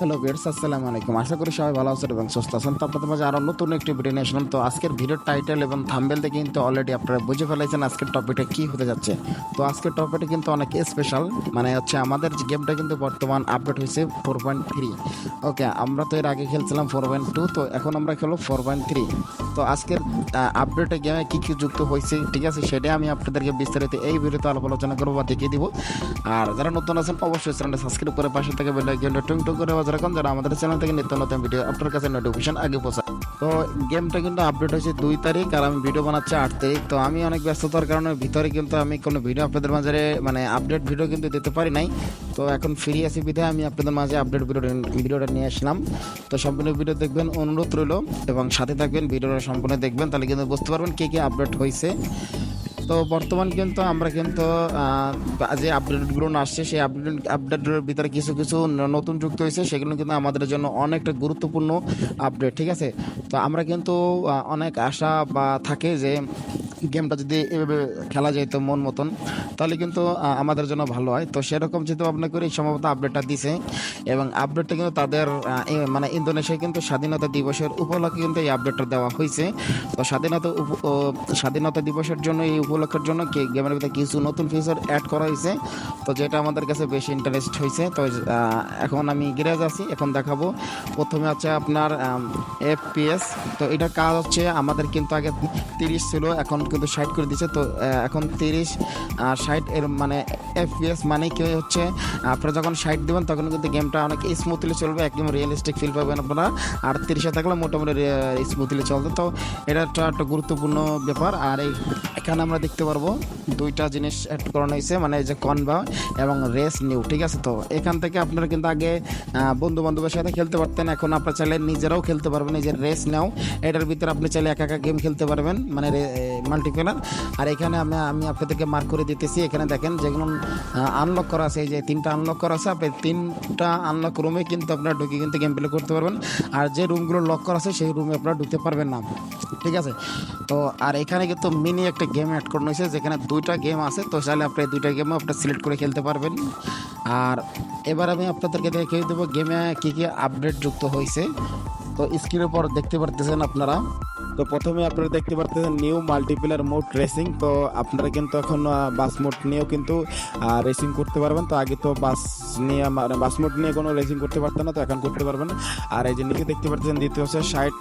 Hello beds আসসালামু আলাইকুম। আশা করি সবাই ভালো আছেন এবং সুস্থ আছেন। তো আপনাদের মাঝে আরও নতুন একটি ভিডিও নিয়ে আসলাম। তো আজকের ভিডিওর টাইটেল এবং থাম্বেল দেখে কিন্তু অলরেডি আপনারা বুঝে ফেলেছেন আজকের টপিকটা কী হতে যাচ্ছে। তো আজকের টপিকটা কিন্তু অনেক স্পেশাল মানে হচ্ছে আমাদের যে গেমটা কিন্তু বর্তমান আপডেট হয়েছে ফোর পয়েন্ট থ্রি ওকে আমরা তো এর আগে খেলছিলাম ফোর পয়েন্ট টু তো এখন আমরা খেলো ফোর পয়েন্ট থ্রি তো আজকের আপডেটে গেমে কী কী যুক্ত হয়েছে, ঠিক আছে? সেটাই আমি আপনাদেরকে বিস্তারিত এই ভিডিওতে আলাপ আলোচনা করব বা দেখিয়ে দিব। আর যারা নতুন আছেন, অবশ্যই চ্যানেলটা সাবস্ক্রাইব করে পাশে থেকে বেল আইকনটা টুং টুং করে বাজার রাখুন আমাদের চ্যানেল থেকে নিত্য নতুন ভিডিও আপনার কাছে নোটিফিকেশন আগে পৌঁছায়। তো গেমটা কিন্তু আপডেট হয়েছে দুই তারিখ, আর আমি ভিডিও বানাচ্ছি আট তারিখ। তো আমি অনেক ব্যস্ততার কারণে ভিতরে কিন্তু আমি কোনো ভিডিও আপনাদের মাঝে মানে আপডেট ভিডিও কিন্তু দিতে পারি নাই। তো এখন ফ্রি আছি বিধায় আমি আপনাদের মাঝে আপডেট ভিডিও ভিডিওটা নিয়ে আসলাম। তো সম্পূর্ণ ভিডিও দেখবেন, অনুরোধ রইল, এবং সাথে থাকবেন ভিডিওটা সম্পূর্ণ দেখবেন, তাহলে কিন্তু বুঝতে পারবেন কে কে আপডেট হয়েছে। তো বর্তমান কিন্তু আমরা কিন্তু যে আপডেটগুলো আসছে, সেই আপডেট আপডেটের ভিতরে কিছু কিছু নতুন যুক্ত হয়েছে, সেগুলো কিন্তু আমাদের জন্য অনেকটা গুরুত্বপূর্ণ আপডেট ঠিক আছে? তো আমরা কিন্তু অনেক আশা বা থাকে যে গেমটা যদি এভাবে খেলা যেত মন মতন, তাহলে কিন্তু আমাদের জন্য ভালো হয়। তো সেরকম চিন্তা ভাবনা করে সম্ভবত আপডেটটা দিছে। এবং আপডেটটা কিন্তু তাদের মানে ইন্দোনেশিয়ায় কিন্তু স্বাধীনতা দিবসের উপলক্ষে কিন্তু এই আপডেটটা দেওয়া হয়েছে। তো স্বাধীনতা স্বাধীনতা দিবসের জন্য, এই উপলক্ষের জন্য গেমের ভিতরে কিছু নতুন ফিচার অ্যাড করা হয়েছে? তো যেটা আমাদের কাছে বেশি ইন্টারেস্ট হয়েছে। তো এখন আমি গ্যারেজ আছি, এখন দেখাবো। প্রথমে আছে আপনার এফপিএস তো এটার কাজ হচ্ছে, আমাদের কিন্তু আগে তিরিশ ছিল, এখন কিন্তু ষাট করে দিচ্ছে তো এখন তিরিশ, আর ষাট এর মানে এফপিএস মানে কি হচ্ছে, আপনারা যখন ষাট দেবেন তখন কিন্তু গেমটা অনেক স্মুথলি চলবে, একদম রিয়েলিস্টিক ফিল পাবেন আপনারা। আর তিরিশে থাকলে মোটামুটি স্মুথলি চলবে। তো, এটা একটা একটা গুরুত্বপূর্ণ ব্যাপার। আর এই, এখানে আমরা দেখতে পারব দুইটা জিনিস অ্যাড করানো হয়েছে মানে যে কনভা এবং রেস নিউ ঠিক আছে? তো, এখান থেকে আপনারা কিন্তু আগে বন্ধু বান্ধবের সাথে খেলতে পারতেন। এখন আপনারা চাইলে নিজেরাও খেলতে পারবেন। যে রেস নাও এটার ভিতরে আপনি চাইলে একা একা গেম খেলতে পারবেন। মানে মাল্টিপ্লেয়ার আর এখানে আমি আমি আপনাদেরকে মার্ক করে দিতেছি। এখানে দেখেন, যেগুলো আনলক করা আছে, এই যে তিনটা আনলক করা আছে, আপনি তিনটা আনলক রুমে কিন্তু আপনারা ঢুকে কিন্তু গেম প্লে করতে পারবেন। আর যে রুমগুলো লক করা আছে, সেই রুমে আপনারা ঢুকতে পারবেন না। ঠিক আছে? তো, আর এখানে কিন্তু মিনি একটা গেম অ্যাড করানো হয়েছে, যেখানে দুইটা গেম আছে। তো চাইলে আপনি দুইটা গেমও আপনি সিলেক্ট করে খেলতে পারবেন। আর এবার আমি আপনাদেরকে দেখিয়ে দেবো গেমে কী কী আপডেট যুক্ত হয়েছে। তো স্ক্রিনের পর দেখতে পারতেছেন আপনারা। তো প্রথমে আপনারা দেখতে পারতেছেন নিউ মাল্টিপ্লেয়ার মোড রেসিং তো আপনারা কিন্তু এখন বাস মোড নিয়েও কিন্তু রেসিং করতে পারবেন। তো আগে তো বাস নিয়ে মানে বাস মোড নিয়ে কোনো রেসিং করতে পারতেন না, তো এখন করতে পারবেন। আর এই যে নিচে দেখতে পাচ্ছেন, দ্বিতীয় হচ্ছে ষাট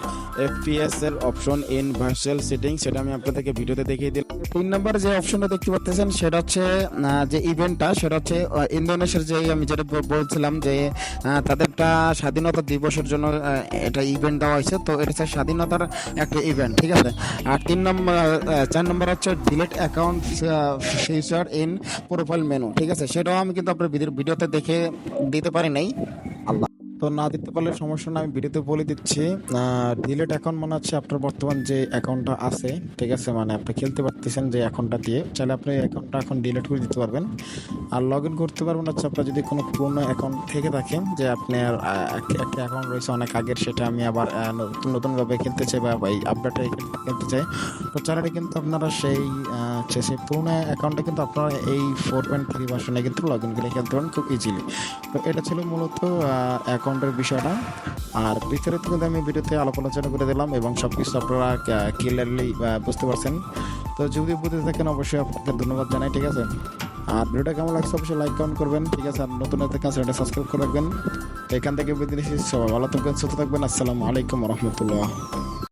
এফপিএস এর অপশন ইন ভার্চুয়াল সেটিং সেটা আমি আপনাদেরকে ভিডিওতে দেখিয়ে দিলাম। তিন নম্বর যে অপশনটা দেখতে পাচ্ছেন সেটা হচ্ছে যে ইভেন্টটা সেটা হচ্ছে ইন্দোনেশিয়ার যে আমি যেটা বলছিলাম যে তাদেরটা স্বাধীনতা দিবসের জন্য এটা ইভেন্ট দেওয়া হয়েছে। তো এটা হচ্ছে স্বাধীনতার একটা ইভেন্ট ঠিক আছে? আর তিন নম্বর চার নম্বর হচ্ছে delete account feature in profile menu ঠিক আছে? সেটাও আমি কিন্তু আপনার ভিডিওতে দেখে দিতে পারি নাই। তো না দিতে পারলে সমস্যা না আমি ভিডিওতে বলে দিচ্ছি। ডিলেট অ্যাকাউন্ট মনে হচ্ছে আপনার বর্তমান যে অ্যাকাউন্টটা আছে, ঠিক আছে? মানে আপনি খেলতে পারতেছেন যে অ্যাকাউন্টটা দিয়ে, চাইলে আপনি অ্যাকাউন্টটা এখন ডিলিট করে দিতে পারবেন। আর লগ ইন করতে পারবেন হচ্ছে আপনার যদি কোনো পুরনো অ্যাকাউন্ট থেকে থাকে, যে আপনার একটা অ্যাকাউন্ট রয়েছে অনেক আগের, সেটা আমি আবার নতুন, নতুনভাবে খেলতে চাই বা এই আপডেটে খেলতে চাই। তো চাইলে কিন্তু আপনারা সেই সেই পুরনো অ্যাকাউন্টে কিন্তু আপনারা এই ফোর পয়েন্ট থ্রি ভার্সনে কিন্তু লগ ইন করে খেলতে পারেন খুব ইজিলি তো এটা ছিল মূলত অ্যাকাউন্টের বিষয়টা। আর বিস্তারিত কিন্তু আমি ভিডিওতে আলাপ আলোচনা করে দিলাম এবং সব কিছু আপনারা ক্লিয়ারলি বুঝতে পারছেন। তো যদি বুঝতে থাকেন, অবশ্যই আপনাদের ধন্যবাদ জানাই, ঠিক আছে? আর ভিডিওটা কেমন লাগছে, অবশ্যই লাইক কমেন্ট করবেন, ঠিক আছে? আর নতুন হতে চ্যানেলটা সাবস্ক্রাইব করে রাখবেন। এখান থেকে বিদেশি সবাই ভালো থাকবেন, সুস্থ থাকবেন, আসসালামু আলাইকুম রহমতুল্লাহ।